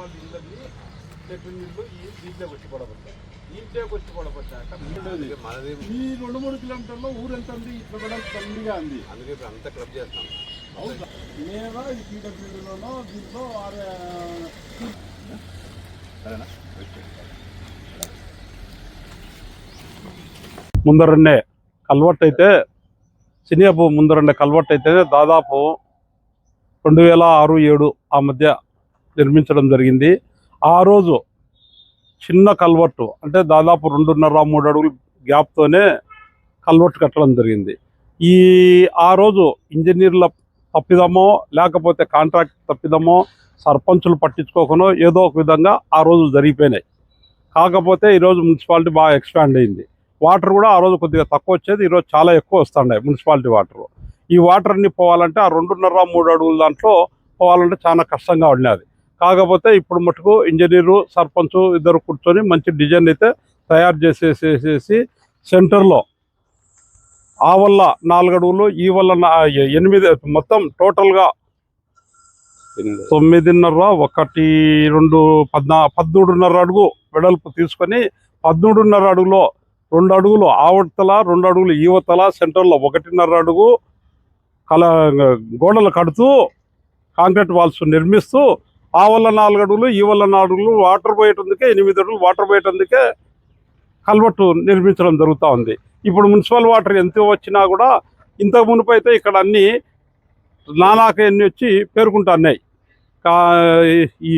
Municipality ఇందరినీ చెట్టు నీళ్ళు ఈ దీంట్లోకి వచ్చి పడబడతాయి దీంట్లోకి వచ్చి మనది ఈ రెండు మూడు కిలోమీటర్లో ఊరు ఎంత ఉంది? ఇట్లా కూడా తల్లిగా ఉంది. అందుకే ఇప్పుడు అంతా క్లబ్ చేస్తాం. అవునా లేదా ఈ పీడబ్ల్యూడీలోనో దీంట్లో ఆరు ముందరనే కల్వర్ట్ అయితే సినియాపు ముందరనే కల్వర్ట్ అయితే దాదాపు రెండు వేల ఆరు ఏడు ఆ మధ్య నిర్మించడం జరిగింది. ఆ రోజు చిన్న కల్వర్టు అంటే దాదాపు రెండున్నర మూడు అడుగులు గ్యాప్తోనే కల్వర్ట్ కట్టడం జరిగింది. ఈ ఆ రోజు ఇంజనీర్ల తప్పిదమో లేకపోతే కాంట్రాక్ట్ తప్పిదమో సర్పంచులు పట్టించుకోకనో ఏదో ఒక విధంగా ఆ రోజు జరిగిపోయినాయి. కాకపోతే ఈరోజు మున్సిపాలిటీ బాగా ఎక్స్పాండ్ అయింది. వాటర్ కూడా ఆ రోజు కొద్దిగా తక్కువ వచ్చేది ఈరోజు చాలా ఎక్కువ వస్తున్నాయి మున్సిపాలిటీ వాటర్. ఈ వాటర్ అన్ని పోవాలంటే ఆ రెండున్నర మూడు అడుగుల దాంట్లో పోవాలంటే చాలా కష్టంగా ఉండేది కాకపోతే ఇప్పుడు మటుకు ఇంజనీరు సర్పంచ్ ఇద్దరు కూర్చొని మంచి డిజైన్ అయితే తయారు చేసేసేసి సెంటర్లో ఆ వల్ల నాలుగు అడుగులు ఈ వల్ల ఎనిమిది మొత్తం టోటల్గా తొమ్మిదిన్నర ఒకటి రెండు పద్నా పద్మూడున్నర అడుగు వెడల్పు తీసుకొని పద్మూడున్నర అడుగులో రెండు అడుగులు ఆవతల రెండు అడుగులు ఈవతల సెంటర్లో ఒకటిన్నర అడుగు కల గోడలు కడుతూ కాంక్రీట్ వాల్స్ నిర్మిస్తూ ఆ వల్ల నాలుగు అడుగులు ఈ వల్ల నాలుగు అడుగులు వాటర్ పోయేటందుకే ఎనిమిది అడుగులు వాటర్ పోయేటందుకే కల్వర్టు నిర్మించడం జరుగుతూ ఉంది. ఇప్పుడు మున్సిపల్ వాటర్ ఎంత వచ్చినా కూడా ఇంతకు మునుపు అయితే ఇక్కడ అన్నీ నానాక ఎన్ని వచ్చి పేర్కొంటున్నాయి కా ఈ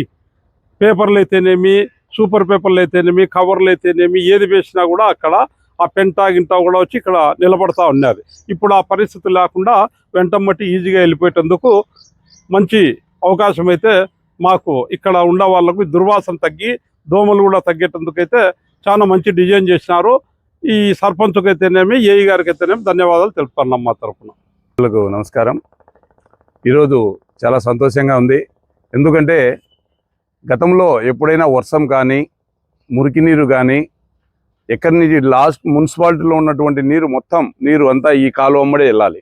పేపర్లు అయితేనేమి సూపర్ పేపర్లు అయితేనేమి కవర్లు అయితేనేమి ఏది వేసినా కూడా అక్కడ ఆ పెంటా గింటా కూడా వచ్చి ఇక్కడ నిలబడతా ఉన్నది ఇప్పుడు ఆ పరిస్థితి లేకుండా వెంటమ్మటి ఈజీగా వెళ్ళిపోయేటందుకు మంచి అవకాశం అయితే మాకు ఇక్కడ ఉన్న వాళ్ళకు దుర్వాసన తగ్గి దోమలు కూడా తగ్గేటందుకైతే చాలా మంచి డిజైన్ చేసినారు. ఈ సర్పంచ్కి అయితేనేమి ఏఈ గారికి అయితేనేమి ధన్యవాదాలు తెలుపుతున్నాం మా తరఫున నమస్కారం. ఈరోజు చాలా సంతోషంగా ఉంది. ఎందుకంటే గతంలో ఎప్పుడైనా వర్షం కానీ మురికి నీరు కానీ ఎక్కడి నుంచి లాస్ట్ మున్సిపాలిటీలో ఉన్నటువంటి నీరు మొత్తం నీరు అంతా ఈ కాలువ అమ్మడే వెళ్ళాలి.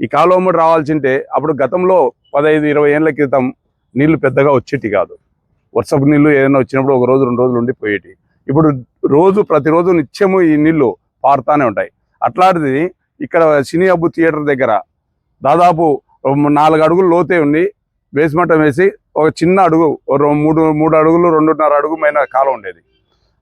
ఈ కాలువ అమ్మడి రావాల్సింటే అప్పుడు గతంలో పదహైదు ఇరవై ఏళ్ళ క్రితం నీళ్ళు పెద్దగా వచ్చేటి కాదు. వర్షపు నీళ్ళు ఏదైనా వచ్చినప్పుడు ఒక రోజు రెండు రోజులు ఉండి పోయేటి. ఇప్పుడు రోజు ప్రతిరోజు నిత్యము ఈ నీళ్ళు పారుతానే ఉంటాయి. అట్లాంటిది ఇక్కడ సినీ అబ్బు థియేటర్ దగ్గర దాదాపు నాలుగు అడుగులు లోతే ఉండి బేస్మెంట్ వేసి ఒక చిన్న అడుగు మూడు మూడు అడుగులు రెండున్నర అడుగు పైన కాలం ఉండేది.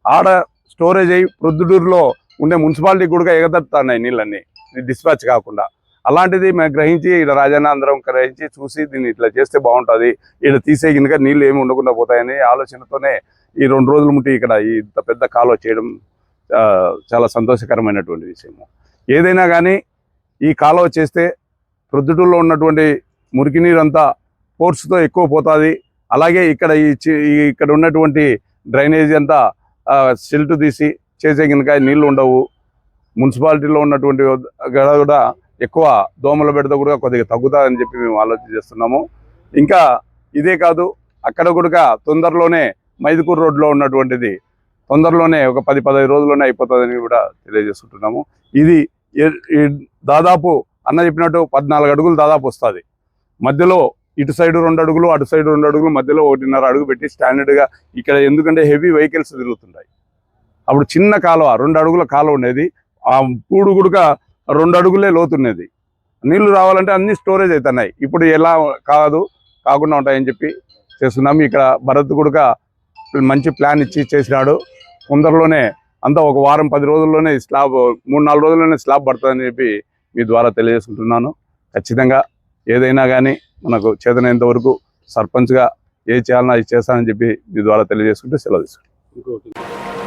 ఆడ స్టోరేజ్ అయ్యి ప్రొద్దుటూరులో ఉండే మున్సిపాలిటీ కూడా ఎగదడుతున్నాయి నీళ్ళన్నీ. డిస్పాచ్ కాకుండా. అలాంటిది మేము గ్రహించి ఇక్కడ రాజన్న అందరం గ్రహించి చూసి దీన్ని ఇట్లా చేస్తే బాగుంటుంది. ఇక్కడ తీసే కనుక నీళ్ళు ఏమి ఉండకుండా పోతాయని ఆలోచనతోనే ఈ రెండు రోజుల ముట్టి ఇక్కడ ఇంత పెద్ద కాలువ చేయడం చాలా సంతోషకరమైనటువంటి విషయము. ఏదైనా కానీ ఈ కాలువ చేస్తే ప్రొద్దుటూరులో ఉన్నటువంటి మురికి నీరు అంతా ఫోర్స్తో ఎక్కువ పోతుంది. అలాగే ఇక్కడ ఈ చి- ఇక్కడ ఉన్నటువంటి డ్రైనేజీ అంతా సిల్ట్ తీసి చేసే కనుక నీళ్ళు ఉండవు. మున్సిపాలిటీలో ఉన్నటువంటి గడ కూడా ఎక్కువ దోమల బెడద కూడా కొద్దిగా తగ్గుతుందని చెప్పి మేము ఆలోచన చేస్తున్నాము. ఇంకా ఇదే కాదు అక్కడ కూడా తొందరలోనే మైదుకూరు రోడ్లో ఉన్నటువంటిది తొందరలోనే ఒక పది పదహైదు రోజుల్లోనే అయిపోతుందని కూడా తెలియజేసుకుంటున్నాము ఇది దాదాపు అన్న చెప్పినట్టు పద్నాలుగు అడుగులు దాదాపు వస్తుంది. మధ్యలో ఇటు సైడ్ రెండు అడుగులు అటు సైడ్ రెండు అడుగులు మధ్యలో ఒకటిన్నర అడుగు పెట్టి స్టాండర్డ్గా ఇక్కడ ఎందుకంటే హెవీ వెహికల్స్ తిరుగుతుంటాయి. అప్పుడు చిన్న కాలువ రెండు అడుగుల కాలువ ఉండేది. ఆ పూడు గుడుక రెండు అడుగులే లోతున్నది. నీళ్ళు రావాలంటే అన్ని స్టోరేజ్ అవుతున్నాయి ఇప్పుడు ఎలా కాదు కాకుండా ఉంటాయని చెప్పి చేస్తున్నాము ఇక్కడ భరత్ గుడుక మంచి ప్లాన్ ఇచ్చి చేసినాడు. తొందరలోనే అంతా ఒక వారం పది రోజుల్లోనే స్లాబ్ మూడు నాలుగు రోజుల్లోనే స్లాబ్ పడుతుందని చెప్పి మీ ద్వారా తెలియజేసుకుంటున్నాను. ఖచ్చితంగా ఏదైనా కానీ మనకు చేతనైనంత వరకు సర్పంచ్గా ఏ చేయాలన్నా అది చేస్తానని చెప్పి మీ ద్వారా తెలియజేసుకుంటే సెలవు తీసుకుంటాను